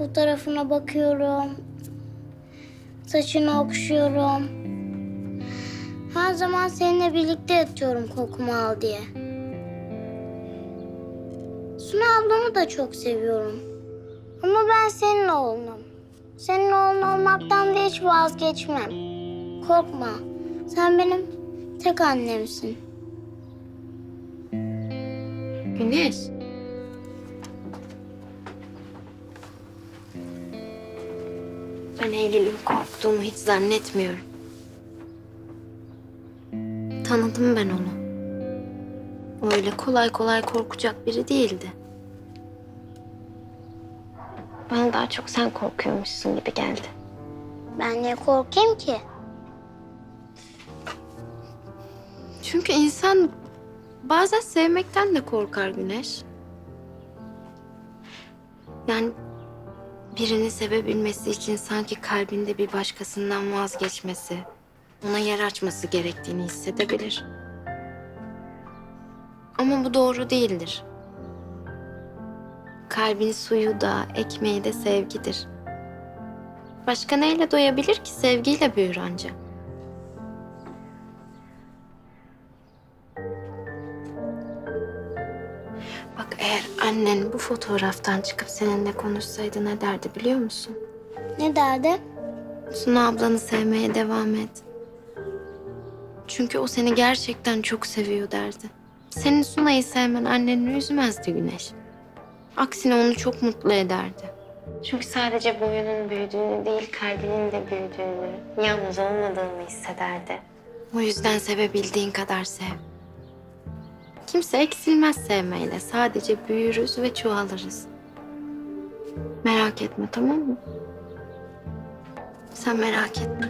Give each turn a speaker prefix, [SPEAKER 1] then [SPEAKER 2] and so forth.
[SPEAKER 1] Fotoğrafına bakıyorum. Saçını okşuyorum. Her zaman seninle birlikte yatıyorum kokumu al diye. Suna ablamı da çok seviyorum. Ama ben senin oğlunum. Senin oğlun olmaktan da hiç vazgeçmem. Korkma. Sen benim tek annemsin.
[SPEAKER 2] Güneş. Ben Eylül'ün korktuğumu hiç zannetmiyorum. Tanıdım ben onu. O öyle kolay kolay korkacak biri değildi. Bana daha çok sen korkuyormuşsun gibi geldi.
[SPEAKER 1] Ben niye korkayım ki?
[SPEAKER 2] Çünkü insan bazen sevmekten de korkar Güneş. Yani birini sevebilmesi için sanki kalbinde bir başkasından vazgeçmesi, ona yer açması gerektiğini hissedebilir. Ama bu doğru değildir. Kalbin suyu da, ekmeği de sevgidir. Başka neyle doyabilir ki sevgiyle büyür ancak. Bak eğer annen bu fotoğraftan çıkıp seninle konuşsaydı ne derdi biliyor musun?
[SPEAKER 1] Ne derdi?
[SPEAKER 2] Suna ablanı sevmeye devam et. Çünkü o seni gerçekten çok seviyor derdi. Senin Suna'yı sevmen anneni üzmezdi Güneş. Aksine onu çok mutlu ederdi. Çünkü sadece boyunun büyüdüğünü değil, kalbinin de büyüdüğünü, yalnız olmadığını hissederdi. O yüzden sevebildiğin kadar sev. Kimse eksilmez sevmeyle. Sadece büyürüz ve çoğalırız. Merak etme tamam mı? Sen merak etme.